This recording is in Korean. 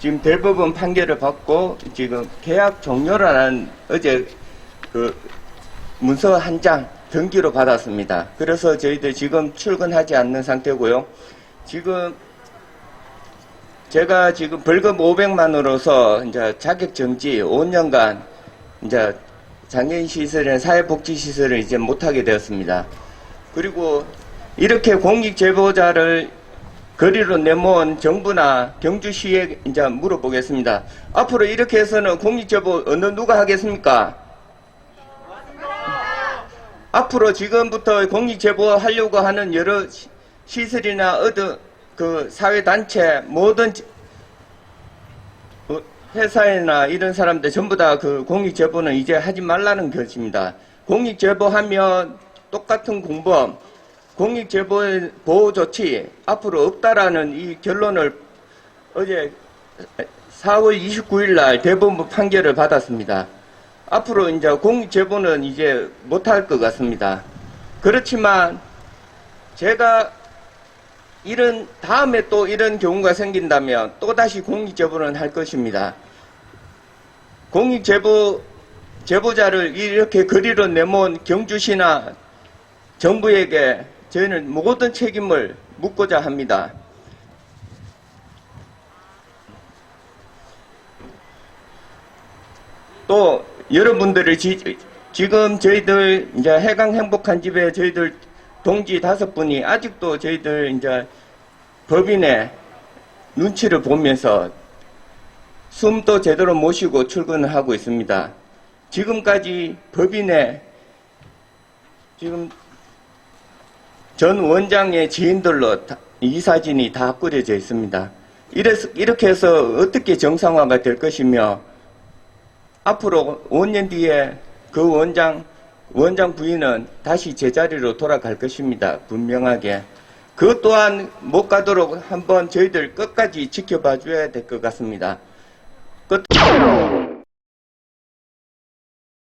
지금 대법원 판결을 받고 지금 계약 종료라는 어제 그 문서 한 장 등기로 받았습니다. 그래서 저희들 지금 출근하지 않는 상태고요. 지금 제가 지금 벌금 500만으로서 이제 자격 정지 5년간 이제 장애인 시설이나 사회복지 시설을 이제 못하게 되었습니다. 그리고 이렇게 공익 제보자를 거리로 내모은 정부나 경주시에 이제 물어보겠습니다. 앞으로 이렇게 해서는 공익 제보 어느 누가 하겠습니까? 앞으로 지금부터 공익 제보 하려고 하는 여러 시- 시설이나 어떤 그 사회 단체 모든 지- 어, 회사이나 이런 사람들 전부 다 그 공익 제보는 이제 하지 말라는 것입니다. 공익 제보하면 똑같은 공범, 공익 제보 보호 조치 앞으로 없다라는 이 결론을 어제 4월 29일 날 대법원 판결을 받았습니다. 앞으로 이제 공익 제보는 이제 못할 것 같습니다. 그렇지만 제가 이런 다음에 또 이런 경우가 생긴다면 또 다시 공익 제보는 할 것입니다. 공익 제보 제보자를 이렇게 거리로 내몬 경주시나 정부에게 저희는 모든 책임을 묻고자 합니다. 또 여러분들을 지, 지금 저희들 이제 해강 행복한 집에 저희들 동지 다섯 분이 아직도 저희들 이제 법인의 눈치를 보면서 숨도 제대로 모시고 출근을 하고 있습니다. 지금까지 법인의 지금 전 원장의 지인들로 다- 이 사진이 다 꾸려져 있습니다. 이래서, 이렇게 해서 어떻게 정상화가 될 것이며 앞으로 5년 뒤에 그 원장, 원장 부인은 다시 제자리로 돌아갈 것입니다. 분명하게. 그 또한 못 가도록 한번 저희들 끝까지 지켜봐 줘야 될 것 같습니다.